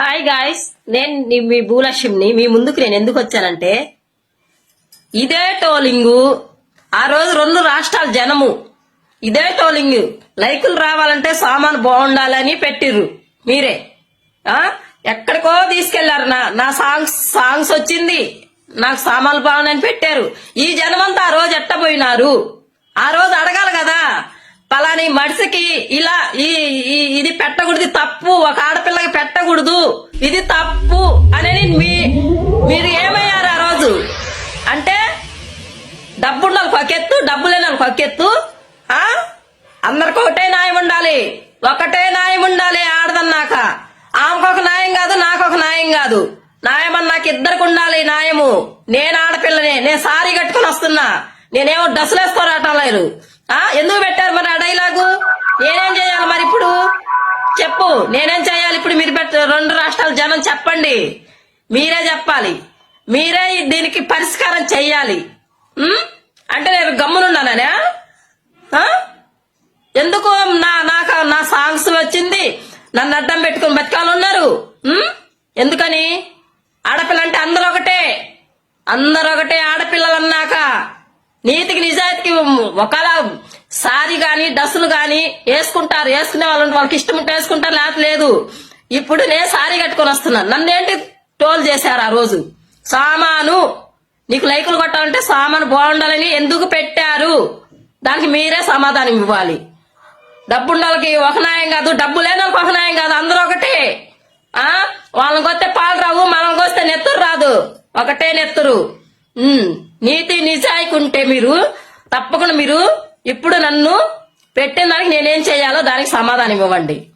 Hi guys నేను మీ భూలక్ష్మిని మీ ముందుకు నేను ఎందుకు వచ్చానంటే ఇదే టోలింగు ఆ రోజు రెండు రాష్ట్రాల జనము. ఇదే టోలింగ్ లైకులు రావాలంటే సామాన్ బాగుండాలని పెట్టిర్రు. మీరే. ఎక్కడికో తీసుకెళ్ళారు. నా నా సాంగ్స్ సాంగ్స్ వచ్చింది. నాకు సామాన్లు బాగున్నాయని పెట్టారు. ఈ జనమంతా ఆ రోజు ఎట్టబోయినారు ఆ రోజు అడగాలి కదా. పలాని మనిషికి ఇలా ఈ ఇది పెట్టకూడదు. తప్పు. ఒక ఆడపిల్లకి పెట్ట డబ్బున్న ఒక ఎత్తు డబ్బు లేని ఒక ఎత్తు ఆ? అందరికి ఒకటే న్యాయం ఉండాలి. ఒకటే న్యాయం ఉండాలి ఆడదన్నాక. ఆమెకు ఒక న్యాయం కాదు నాకు ఒక న్యాయం కాదు. న్యాయం నాకు ఇద్దరికి ఉండాలి న్యాయము. నేను ఆడపిల్లనే నేను సారీ కట్టుకుని వస్తున్నా. నేనేమో డ్రెస్సులు రావటం లేరు ఆ? ఎందుకు పెట్టారు మరి ఆ డైలాగు? నేనేం చేయాలి మరి ఇప్పుడు? చెప్పు. నేనేం చేయాలి ఇప్పుడు మీరు రెండు రాష్ట్రాల జనం చెప్పండి. మీరే చెప్పాలి. మీరే దీనికి పరిష్కారం చెయ్యాలి ఉం? అంటే నేను గమ్మునున్నానా ఆ? ఎందుకు నా నాకు నా సాంగ్స్ వచ్చింది. నన్ను అడ్డం పెట్టుకుని బతకాలు ఉన్నారు ఎందుకని? ఆడపిల్ల అంటే అందరూ ఒకటే అందరూ ఒకటే ఆడపిల్లలు అన్నాక నీతికి నిజాయితీకి ఒకలా సారీ కానీ డ్రెస్సులు కానీ వేసుకుంటారు. వేసుకునే వాళ్ళు వాళ్ళకి ఇష్టం ఉంటే వేసుకుంటారు లేకపోతే లేదు. ఇప్పుడు నేను సారీ కట్టుకొని వస్తున్నాను నన్ను ఏంటి టోల్ చేశారు ఆ రోజు? సామాను. నీకు లైకులు కొట్టాలంటే సామాను బాగుండాలని ఎందుకు పెట్టారు? దానికి మీరే సమాధానం ఇవ్వాలి. డబ్బు వాళ్ళకి ఒక న్యాయం కాదు డబ్బు లేని వాళ్ళకి ఒక న్యాయం కాదు అందరూ ఒకటే. ఆ? వాళ్ళని కొస్తే పాలు రావు మనం కొస్తే నెత్తురు రాదు. ఒకటే నెత్తురు. నీతి నిజాయికి ఉంటే మీరు తప్పకుండా మీరు ఇప్పుడు నన్ను పెట్టిన దానికి నేనేం చేయాలో దానికి సమాధానం ఇవ్వండి.